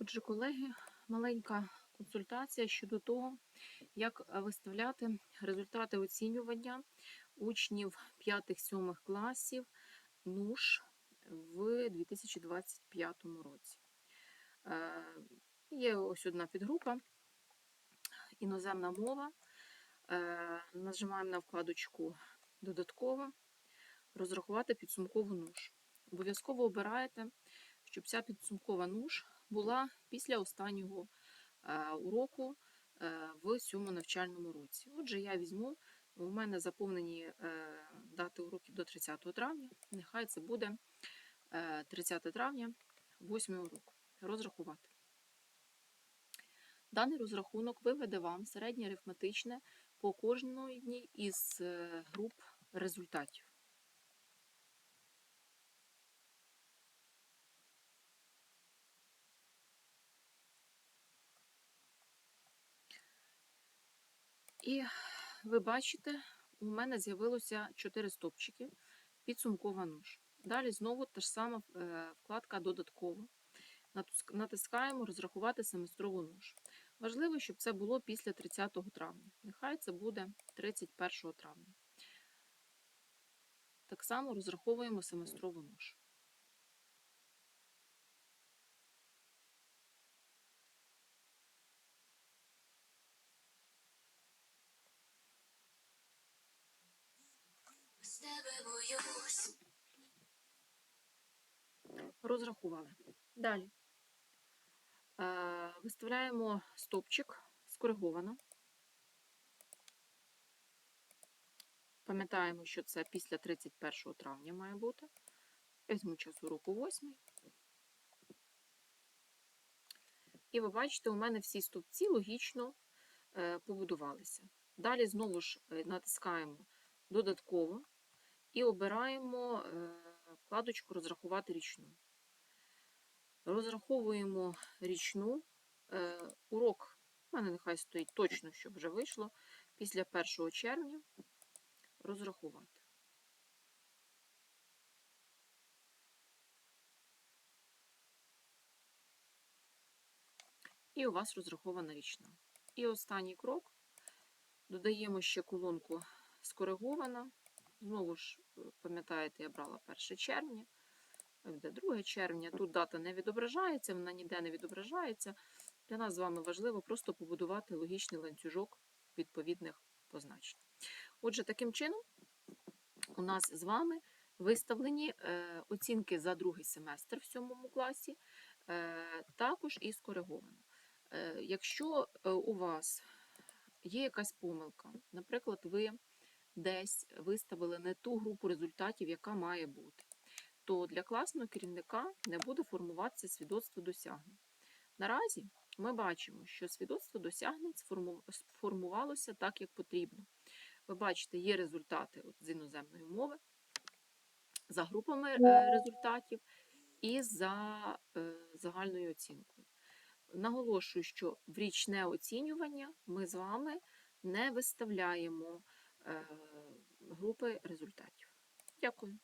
Отже, колеги, маленька консультація щодо того, як виставляти результати оцінювання учнів 5-7 класів НУШ в 2025 році. Е, Є ось одна підгрупа іноземна мова. Е, Нажимаємо на вкладочку Додатково, розрахувати підсумкову НУШ. Обов'язково обираєте, щоб ця підсумкова НУШ була після останнього е, уроку е, в цьому навчальному році. Отже, я візьму, у мене заповнені е, дати уроків до 30 травня. Нехай це буде е, 30 травня, 8 урок. Розрахувати. Даний розрахунок виведе вам середнє арифметичне по кожній із груп результатів. І ви бачите, у мене з'явилося 4 стопчики, підсумкова нож. Далі знову та ж сама е, вкладка додатково. Натискаємо розрахувати семестрову нож. Важливо, щоб це було після 30 травня. Нехай це буде 31 травня. Так само розраховуємо семестрову нож. Розрахували. Далі. Е, Виставляємо стопчик скориговано. Пам'ятаємо, що це після 31 травня має бути. Візьму час уроку 8. І ви бачите, у мене всі стовпці логічно е, побудувалися. Далі знову ж е, натискаємо додатково і обираємо вкладочку Розрахувати річну. Розраховуємо річну. Е, Урок у мене нехай стоїть точно, щоб вже вийшло. Після 1 червня розрахувати. І у вас розрахована річна. І останній крок. Додаємо ще колонку скоригована. Знову ж, е, пам'ятаєте, я брала 1 червня, буде 2 червня. Тут дата не відображається, вона ніде не відображається. Для нас з вами важливо просто побудувати логічний ланцюжок відповідних позначень. Отже, таким чином, у нас з вами виставлені е, оцінки за другий семестр в сьомому класі, е, також і скориговано. Е, Якщо е, у вас є якась помилка, наприклад, ви десь виставили не ту групу результатів, яка має бути, то для класного керівника не буде формуватися свідоцтво досягнень. Наразі ми бачимо, що свідоцтво досягнень сформувалося так, як потрібно. Ви бачите, є результати от з іноземної мови за групами е, результатів і за е, загальною оцінкою. Наголошую, що в річне оцінювання ми з вами не виставляємо е, групи результатів. Дякую.